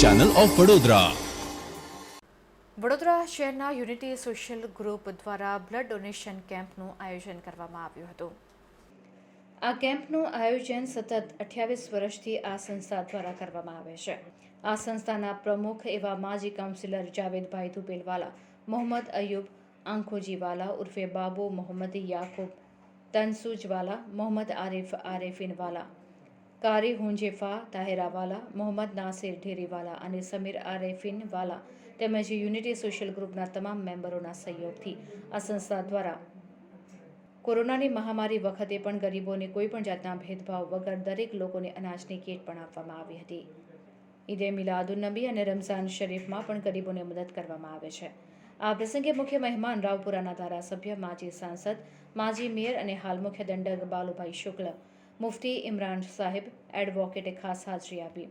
Channel of Vadodara Vadodara શહેરના unity social group દ્વારા blood donation કેમ્પનું આયોજન કરવામાં આવ્યું હતું. આ કેમ્પનું આયોજન સતત અઠ્યાવીસ વર્ષથી આ સંસ્થા દ્વારા કરવામાં આવે છે. આ સંસ્થાના પ્રમુખ એવા માજી કાઉન્સિલર જાવેદભાઈ ધુપેલવાલા મોહમ્મદ અયુબ આંખોજીવાલા ઉર્ફે બાબુ મોહમ્મદ યાકુબ, તનસુજવાલા, મોહમ્મદ આરિફ આરેફિનવાલા કારી હુંજેફા તાહેરાવાલા મોહમ્મદ નાસિર ઢેરીવાલા અને સમીર આરેફિનવાલા તેમજ યુનિટી સોશિયલ ગ્રુપના તમામ મેમ્બરોના સહયોગથી આ સંસ્થા દ્વારા કોરોનાની મહામારી વખતે પણ ગરીબોને કોઈપણ જાતના ભેદભાવ વગર દરેક લોકોને અનાજની કીટ પણ આપવામાં આવી હતી. ઈદે મિલાદુન્નબી અને રમઝાન શરીફમાં પણ ગરીબોને મદદ કરવામાં આવે છે. આ પ્રસંગે મુખ્ય મહેમાન રાવપુરાના ધારાસભ્ય, માજી સાંસદ, માજી મેયર અને હાલ મુખ્ય દંડક બાલુભાઈ શુક્લ મુફ્તી ઇમરાન સાહેબ એડવોકેટે ખાસ હાજરી આપી.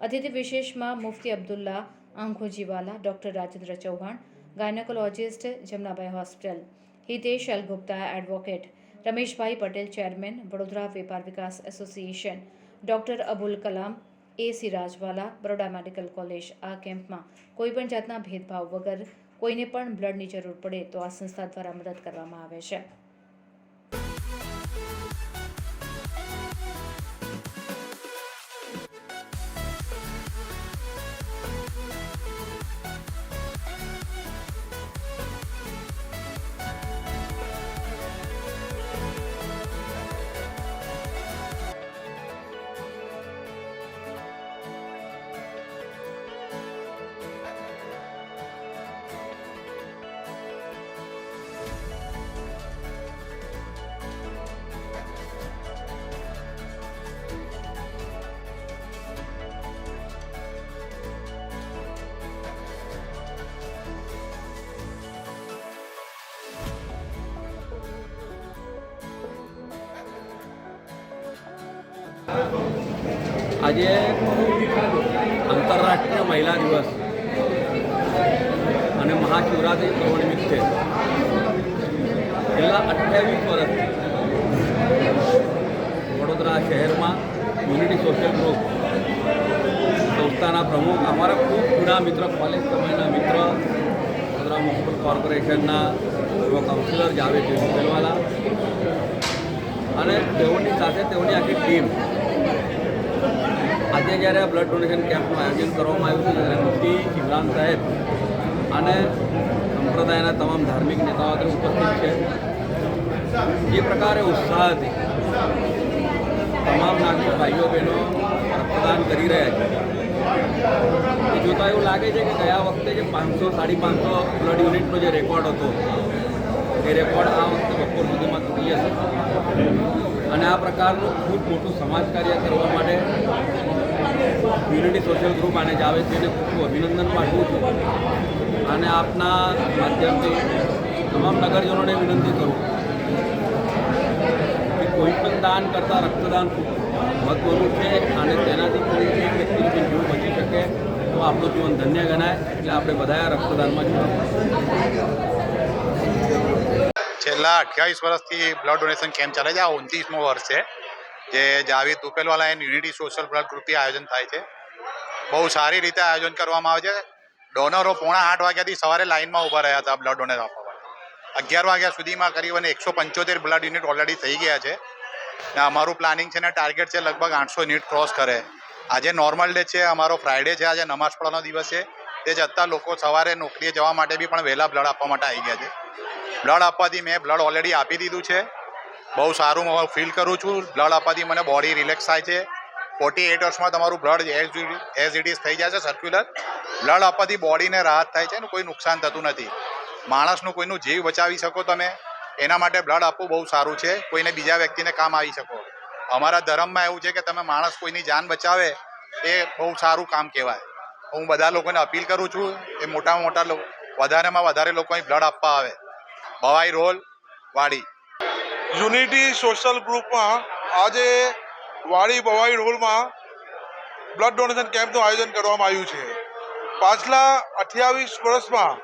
અતિથિ વિશેષમાં Mufti Abdullah Ankhojiwala doctor Rajendra Chauhan, gynaecologist Jamnabhai hospital, Hitesh L Gupta advocate, Rameshbhai Patel chairman, Vadodara Vepar Vikas association, doctor Abul Kalam A Sirajwala Baroda medical college આ કેમ્પમાં કોઈપણ જાતના ભેદભાવ વગર કોઈને પણ બ્લડની જરૂર પડે તો આ સંસ્થા દ્વારા મદદ કરવામાં આવે છે. આજે આંતરરાષ્ટ્રીય મહિલા દિવસ અને મહાશિવરાત્રિ પર્વ નિમિત્તે છેલ્લા અઠ્યાવીસ વર્ષથી વડોદરા શહેરમાં યુનિટી સોશિયલ ગ્રુપ સંસ્થાના પ્રમુખ, અમારા ખૂબ જૂના મિત્ર કોલેજ સમયના મિત્ર, વડોદરા મ્યુનિસિપલ કોર્પોરેશનના પૂર્વ કાઉન્સિલર જાવેદ જયસવાલા અને તેઓની સાથે તેઓની આખી ટીમ આજે જ્યારે આ બ્લડ ડોનેશન કેમ્પનું આયોજન કરવામાં આવ્યું છે, ત્યારે મુફ્તી ઇમરાન સાહેબ અને સંપ્રદાયના તમામ ધાર્મિક નેતાઓ અત્રે ઉપસ્થિત છે. જે પ્રકારે ઉત્સાહથી તમામ નાગરિક ભાઈઓ બહેનો રક્તદાન કરી રહ્યા છે, એ જોતાં એવું લાગે છે કે ગયા વખતે જે પાંચસો, સાડી પાંચસો બ્લડ યુનિટનો જે રેકોર્ડ હતો, એ રેકોર્ડ આ વખતે બપોર સુધીમાં તૂટી જશે. અને આ પ્રકારનું ખૂબ મોટું સમાજ કાર્ય કરવા માટે યુનિટી સોશિયલ ગ્રુપ આને જ આવે છે એને ખૂબ અભિનંદન પાઠવું છું. અને આપના માધ્યમથી તમામ નગરજનોને વિનંતી કરું કે કોઈ પણ દાન કરતાં રક્તદાન ખૂબ મહત્વનું છે અને તેનાથી કોઈ એક વ્યક્તિનું જીવ બચી શકે તો આપણું જીવન ધન્ય ગણાય એટલે આપણે બધા રક્તદાનમાં જોડાવું. છેલ્લા અઠ્યાવીસ વર્ષથી બ્લડ ડોનેશન કેમ્પ ચાલે છે. આ ઉનત્રીસમો વર્ષ છે. જે Javed Dhupelwala and unity social blood ગ્રુપથી આયોજન થાય છે. બહુ સારી રીતે આયોજન કરવામાં આવે છે. ડોનરો પોણા આઠ વાગ્યાથી સવારે લાઇનમાં ઊભા રહ્યા હતા બ્લડ ડોનેટ આપવા અગિયાર વાગ્યા સુધીમાં કરીબન એકસો પંચોતેર બ્લડ યુનિટ ઓલરેડી થઈ ગયા છે. ને અમારું પ્લાનિંગ છે ને ટાર્ગેટ છે લગભગ આઠસો યુનિટ ક્રોસ કરે. આજે નોર્મલ ડે છે, અમારો ફ્રાઈડે છે, આજે નમાઝ પઢવાનો દિવસ છે. તે જતાં લોકો સવારે નોકરીએ જવા માટે બી પણ વહેલા બ્લડ આપવા માટે આવી ગયા છે. બ્લડ આપવાથી મેં બ્લડ ઓલરેડી આપી દીધું છે. બહુ સારું હું ફીલ કરું છું. બ્લડ આપવાથી મને બોડી રિલેક્સ થાય છે. ફોર્ટી એટ અવર્સમાં તમારું બ્લડ એઝ ઇટ ઇઝ થઈ જાય છે સર્ક્યુલર બ્લડ આપવાથી બોડીને રાહત થાય છે અને કોઈ નુકસાન થતું નથી. માણસનું કોઈનું જીવ બચાવી શકો તમે. એના માટે બ્લડ આપવું બહુ સારું છે. કોઈને બીજા વ્યક્તિને કામ આવી શકો. અમારા ધર્મમાં એવું છે કે તમે માણસ કોઈની જાન બચાવે, એ બહુ સારું કામ કહેવાય. હું બધા લોકોને અપીલ કરું છું, એ મોટામાં મોટા વધારેમાં વધારે લોકો અહીં બ્લડ આપવા આવે. ભવાઈ રોલ વાડી યુનિટી સોશિયલ ગ્રુપમાં આજે વાડી બવાઈ રોલમાં બ્લડ ડોનેશન કેમ્પનું આયોજન કરવામાં આવ્યું છે. પાછલા અઠ્યાવીસ વર્ષમાં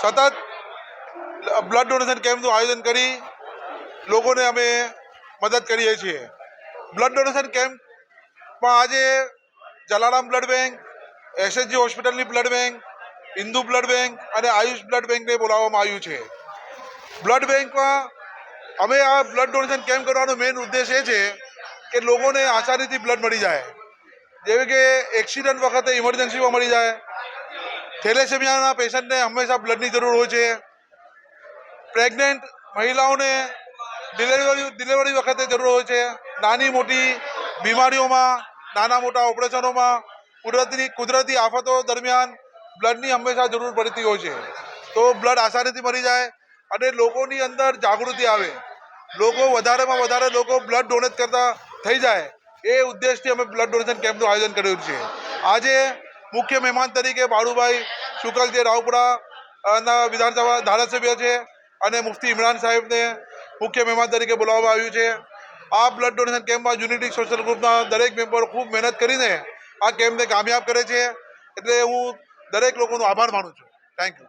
સતત બ્લડ ડોનેશન કેમ્પનું આયોજન કરી લોકોને અમે મદદ કરીએ છીએ. બ્લડ ડોનેશન કેમ્પમાં આજે જલારામ બ્લડ બેંક, એસએચજી હોસ્પિટલની blood bank Hindu blood bank અને આયુષ બ્લડ બેંકને બોલાવવામાં આવ્યું છે. બ્લડ બેંકમાં અમે આ બ્લડ ડોનેશન કેમ્પ કરવાનો મેઇન ઉદ્દેશ એ છે કે લોકોને આસાનીથી બ્લડ મળી જાય. જેવી કે એક્સિડન્ટ વખતે ઇમરજન્સીમાં મળી જાય. થેલેસેમિયાના પેશન્ટને હંમેશા બ્લડની જરૂર હોય છે. પ્રેગ્નેન્ટ મહિલાઓને ડિલિવરી ડિલિવરી વખતે જરૂર હોય છે. નાની મોટી બીમારીઓમાં, નાના મોટા ઓપરેશનોમાં કુદરતી કુદરતી આફતો દરમિયાન બ્લડની હંમેશા જરૂર પડતી હોય છે. તો બ્લડ આસાનીથી મળી જાય. અને લોકોની અંદર જાગૃતિ આવે. લોકો વધારેમાં વધારે લોકો બ્લડ ડોનેટ કરતા થઈ જાય. એ ઉદ્દેશથી અમે બ્લડ ડોનેશન કેમ્પનું આયોજન કર્યું છે. આજે મુખ્ય મહેમાન તરીકે બાળુભાઈ શુકલ જે રાવપુરા ના વિધાનસભા ધારાસભ્ય છે અને મુફતી ઇમરાન સાહેબને મુખ્ય મહેમાન તરીકે બોલાવવામાં આવ્યું છે. આ બ્લડ ડોનેશન કેમ્પમાં યુનિટી સોશિયલ ગ્રુપના દરેક મેમ્બરો ખૂબ મહેનત કરીને આ કેમ્પને કામયાબ કરે છે. એટલે હું દરેક લોકોનો આભાર માનું છું. Thank you